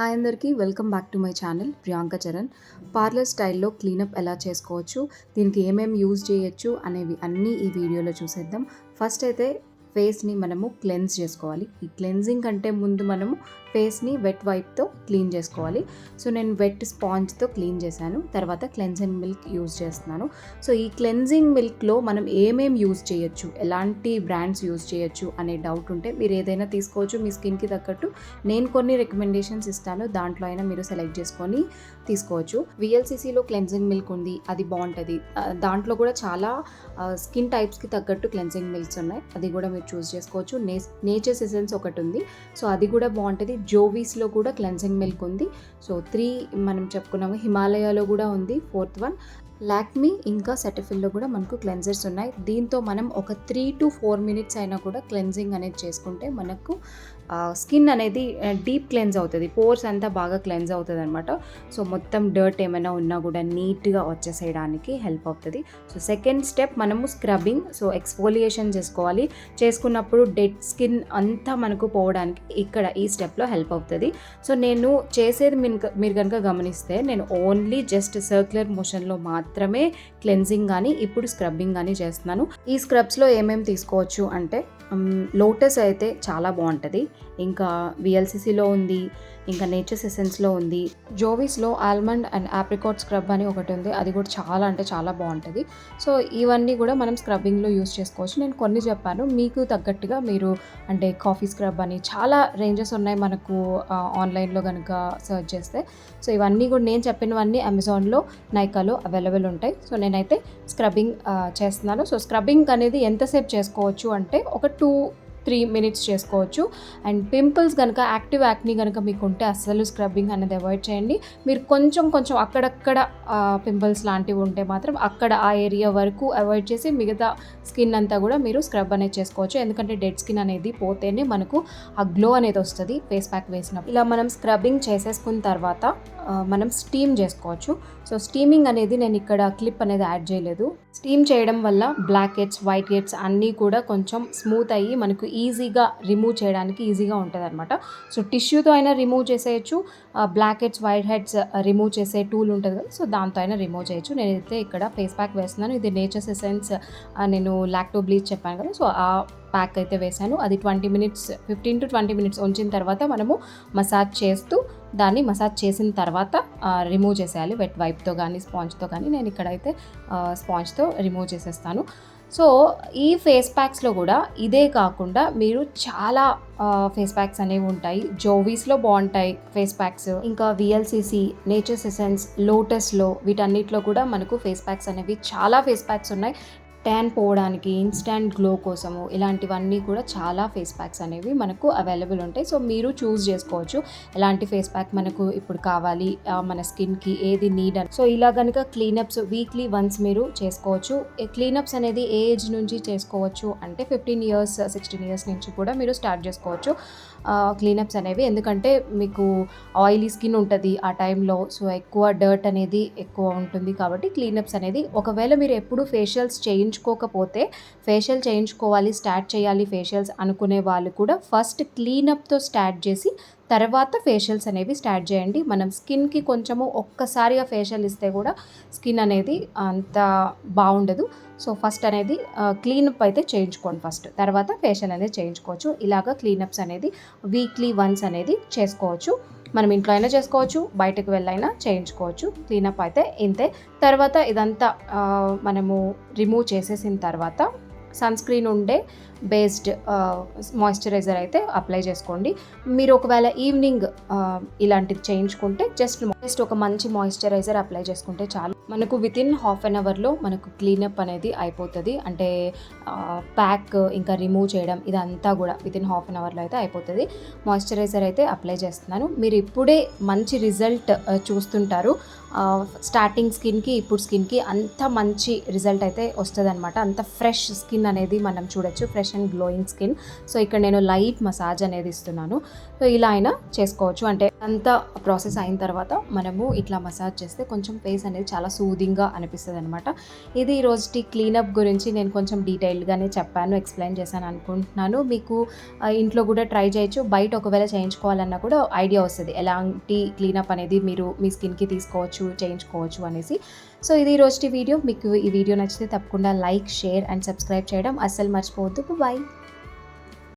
Hi అందరికీ welcome back to my channel Priyanka Charan. Parlour స్టైల్లో cleanup ఎలా చేసుకోవచ్చు దీనికి ఏమేమి యూజ్ చేయొచ్చు అనేవి అన్నీ ఈ వీడియోలో చూసేద్దాం. ఫస్ట్ అయితే ఫేస్ని మనము క్లెన్స్ చేసుకోవాలి. ఈ క్లెన్జింగ్ కంటే ముందు మనము ఫేస్ని వెట్ వైప్తో క్లీన్ చేసుకోవాలి. సో నేను వెట్ స్పాంజ్తో క్లీన్ చేశాను. తర్వాత క్లెన్జింగ్ మిల్క్ యూజ్ చేస్తున్నాను. సో ఈ క్లెన్జింగ్ మిల్క్లో మనం ఏమేమి యూజ్ చేయొచ్చు? ఎలాంటి బ్రాండ్స్ యూజ్ చేయొచ్చు? అనే డౌట్ ఉంటే మీరు ఏదైనా తీసుకోవచ్చు. మీ స్కిన్కి తగ్గట్టు నేను కొన్ని రికమెండేషన్స్ ఇస్తాను. దాంట్లో అయినా మీరు సెలెక్ట్ చేసుకొని తీసుకోవచ్చు. విఎల్సిసిలో క్లెన్జింగ్ మిల్క్ ఉంది. అది బాగుంటుంది. దాంట్లో కూడా చాలా స్కిన్ టైప్స్కి తగ్గట్టు క్లెన్జింగ్ మిల్క్స్ ఉన్నాయి. అది కూడా మీరు చూస్ చేసుకోవచ్చు. నే నేచర్స్ ఎసెన్స్ ఒకటి ఉంది సో అది కూడా బాగుంటుంది జోవీస్లో కూడా క్లెన్సింగ్ మిల్క్ ఉంది. సో త్రీ మనం చెప్పుకున్నాము. హిమాలయాలో కూడా ఉంది. ఫోర్త్ వన్ లాక్మీ ఇంకా సెటఫిల్లో కూడా మనకు క్లెన్జర్స్ ఉన్నాయి. దీంతో మనం ఒక త్రీ టు ఫోర్ మినిట్స్ అయినా కూడా క్లెన్జింగ్ అనేది చేసుకుంటే మనకు స్కిన్ అనేది డీప్ క్లెన్స్ అవుతుంది. పోర్స్ అంతా బాగా క్లెన్స్ అవుతుంది అనమాట సో మొత్తం డర్ట్ ఏమైనా ఉన్నా కూడా నీట్గా వచ్చేసేయడానికి హెల్ప్ అవుతుంది. సో సెకండ్ స్టెప్ మనము స్క్రబ్బింగ్ సో ఎక్స్ఫోలియేషన్ చేసుకోవాలి. చేసుకున్నప్పుడు డెడ్ స్కిన్ అంతా మనకు పోవడానికి ఇక్కడ ఈ స్టెప్లో హెల్ప్ అవుతుంది. సో నేను చేసేది మీరు కనుక గమనిస్తే నేను ఓన్లీ జస్ట్ సర్క్యులర్ మోషన్లో మాత్రం మాత్రమే క్లెన్జింగ్ కానీ ఇప్పుడు స్క్రబ్బింగ్ కానీ చేస్తున్నాను. ఈ స్క్రబ్స్లో ఏమేమి తీసుకోవచ్చు అంటే లోటస్ అయితే చాలా బాగుంటుంది. ఇంకా విఎల్సిసిలో ఉంది ఇంకా నేచర్స్ ఎసెన్స్లో ఉంది. జోవీస్లో ఆల్మండ్ అండ్ ఆప్రికాట్ స్క్రబ్ అని ఒకటి ఉంది. అది కూడా చాలా అంటే చాలా బాగుంటుంది. సో ఇవన్నీ కూడా మనం స్క్రబ్బింగ్లో యూస్ చేసుకోవచ్చు. నేను కొన్ని చెప్పాను. మీకు తగ్గట్టుగా మీరు అంటే కాఫీ స్క్రబ్ అని చాలా రేంజెస్ ఉన్నాయి మనకు ఆన్లైన్లో కనుక సెర్చ్ చేస్తే. సో ఇవన్నీ కూడా నేను చెప్పినవన్నీ అమెజాన్లో నైకాలో అవైలబుల్ ఉంటాయి. సో నేనైతే స్క్రబ్బింగ్ చేస్తున్నాను. సో స్క్రబ్బింగ్ అనేది ఎంతసేపు చేసుకోవచ్చు అంటే ఒక టూ త్రీ మినిట్స్ చేసుకోవచ్చు. అండ్ పింపుల్స్ కనుక యాక్టివ్ యాక్ని కనుక మీకు ఉంటే అస్సలు స్క్రబ్బింగ్ అనేది అవాయిడ్ చేయండి. మీరు కొంచెం కొంచెం అక్కడక్కడ పింపుల్స్ లాంటివి ఉంటే మాత్రం అక్కడ ఆ ఏరియా వరకు అవాయిడ్ చేసి మిగతా స్కిన్ అంతా కూడా మీరు స్క్రబ్ అనేది చేసుకోవచ్చు. ఎందుకంటే డెడ్ స్కిన్ అనేది పోతేనే మనకు ఆ గ్లో అనేది వస్తుంది ఫేస్ ప్యాక్ వేసినప్పుడు. ఇలా మనం స్క్రబ్బింగ్ చేసేసుకున్న తర్వాత మనం స్టీమ్ చేసుకోవచ్చు. సో స్టీమింగ్ అనేది నేను ఇక్కడ క్లిప్ అనేది యాడ్ చేయలేదు. స్టీమ్ చేయడం వల్ల బ్లాక్ హెడ్స్ వైట్ హెడ్స్ అన్నీ కూడా కొంచెం స్మూత్ అయ్యి మనకు ఈజీగా రిమూవ్ చేయడానికి ఈజీగా ఉంటుంది అనమాట సో టిష్యూతో అయినా రిమూవ్ చేసేయచ్చు. Blackheads whiteheads remove చేసే టూల్ ఉంటుంది కదా సో దాంతో అయినా రిమూవ్ చేయొచ్చు. నేనైతే ఇక్కడ ఫేస్ ప్యాక్ వేస్తున్నాను. ఇది నేచర్స్ ఎసెన్స్ నేను లాక్టో బ్లీచ్ చెప్పాను కదా సో ఆ ప్యాక్ అయితే వేశాను. అది twenty minutes fifteen to twenty minutes ఉంచిన తర్వాత మనము మసాజ్ చేస్తూ దాన్ని మసాజ్ చేసిన తర్వాత రిమూవ్ చేసేయాలి. వెట్ వైప్తో కానీ స్పాంజ్తో కానీ నేను ఇక్కడైతే స్పాంజ్తో రిమూవ్ చేసేస్తాను. సో ఈ ఫేస్ ప్యాక్స్లో కూడా ఇదే కాకుండా మీరు చాలా ఫేస్ ప్యాక్స్ అనేవి ఉంటాయి. జోవీస్లో బాగుంటాయి ఫేస్ ప్యాక్స్ ఇంకా విఎల్సిసి నేచర్స్ ఎసెన్స్ లోటస్లో వీటన్నిటిలో కూడా మనకు ఫేస్ ప్యాక్స్ అనేవి చాలా ఫేస్ ప్యాక్స్ ఉన్నాయి. ట్యాన్ పోవడానికి ఇన్స్టాంట్ గ్లో కోసము ఇలాంటివన్నీ కూడా చాలా ఫేస్ ప్యాక్స్ అనేవి మనకు అవైలబుల్ ఉంటాయి. సో మీరు చూస్ చేసుకోవచ్చు. ఎలాంటి ఫేస్ ప్యాక్ మనకు ఇప్పుడు కావాలి మన స్కిన్కి ఏది నీడ్ అని. సో ఇలా కనుక క్లీనప్స్ వీక్లీ వన్స్ మీరు చేసుకోవచ్చు. క్లీనప్స్ అనేది ఏ ఏజ్ నుంచి చేసుకోవచ్చు. అంటే ఫిఫ్టీన్ ఇయర్స్ సిక్స్టీన్ ఇయర్స్ నుంచి కూడా మీరు స్టార్ట్ చేసుకోవచ్చు. క్లీనప్స్ అనేవి. ఎందుకంటే మీకు ఆయిలీ స్కిన్ ఉంటుంది ఆ టైంలో సో ఎక్కువ డర్ట్ అనేది ఎక్కువ ఉంటుంది కాబట్టి క్లీనప్స్ అనేది. ఒకవేళ మీరు ఎప్పుడు ఫేషియల్స్ చేయించుకోకపోతే ఫేషియల్ చేయించుకోవాలి స్టార్ట్ చేయాలి ఫేషియల్స్ అనుకునే వాళ్ళు కూడా ఫస్ట్ క్లీనప్తో స్టార్ట్ చేసి తర్వాత ఫేషియల్స్ అనేవి స్టార్ట్ చేయండి. మనం స్కిన్కి కొంచెము ఒక్కసారిగా ఫేషియల్ ఇస్తే కూడా స్కిన్ అనేది అంత బాగుండదు. సో ఫస్ట్ అనేది క్లీనప్ అయితే చేయించుకోండి ఫస్ట్ తర్వాత ఫేషియల్ అనేది చేయించుకోవచ్చు. ఇలాగ క్లీనప్స్ అనేది వీక్లీ వన్స్ అనేది చేసుకోవచ్చు. మనం ఇంట్లో అయినా చేసుకోవచ్చు బయటకు వెళ్ళైనా చేయించుకోవచ్చు క్లీనప్ అయితే ఇంతే. తర్వాత ఇదంతా మనము రిమూవ్ చేసేసిన తర్వాత సన్ స్క్రీన్ ఉండే బేస్డ్ మాయిశ్చరైజర్ అయితే అప్లై చేసుకోండి. మీరు ఒకవేళ ఈవినింగ్ ఇలాంటిది చేయించుకుంటే జస్ట్ జస్ట్ ఒక మంచి మాయిశ్చరైజర్ అప్లై చేసుకుంటే చాలు. మనకు విత్ ఇన్ హాఫ్ అన్ అవర్లో మనకు క్లీనప్ అనేది అయిపోతుంది. అంటే ప్యాక్ ఇంకా రిమూవ్ చేయడం ఇదంతా కూడా విత్ ఇన్ హాఫ్ అన్ అవర్లో అయితే అయిపోతుంది. మాయిశ్చరైజర్ అయితే అప్లై చేస్తున్నాను. మీరు ఇప్పుడే మంచి రిజల్ట్ చూస్తుంటారు. స్టార్టింగ్ స్కిన్కి ఇప్పుడు స్కిన్కి అంత మంచి రిజల్ట్ అయితే వస్తుంది అంత ఫ్రెష్ స్కిన్ అనేది మనం చూడొచ్చు fresh and glowing skin. So ఇక్కడ నేను లైట్ మసాజ్ అనేది ఇస్తున్నాను. సో ఇలా అయినా చేసుకోవచ్చు. అంటే అంతా ప్రాసెస్ అయిన తర్వాత మనము ఇట్లా మసాజ్ చేస్తే కొంచెం ఫేస్ అనేది చాలా సూదింగ్గా అనిపిస్తుంది అనమాట ఇది ఈ క్లీనప్ గురించి నేను కొంచెం డీటెయిల్డ్గానే చెప్పాను ఎక్స్ప్లెయిన్ చేశాను అనుకుంటున్నాను. మీకు ఇంట్లో కూడా ట్రై చేయొచ్చు. బయట ఒకవేళ చేయించుకోవాలన్నా కూడా ఐడియా వస్తుంది. ఎలాంటి క్లీనప్ అనేది మీరు మీ స్కిన్కి తీసుకోవచ్చు చేయించుకోవచ్చు అనేసి. సో ఇది ఈ వీడియో. మీకు ఈ వీడియో నచ్చితే తప్పకుండా లైక్ షేర్ అండ్ సబ్స్క్రైబ్ చేయడం అస్సలు మర్చిపోవద్దు. బాయ్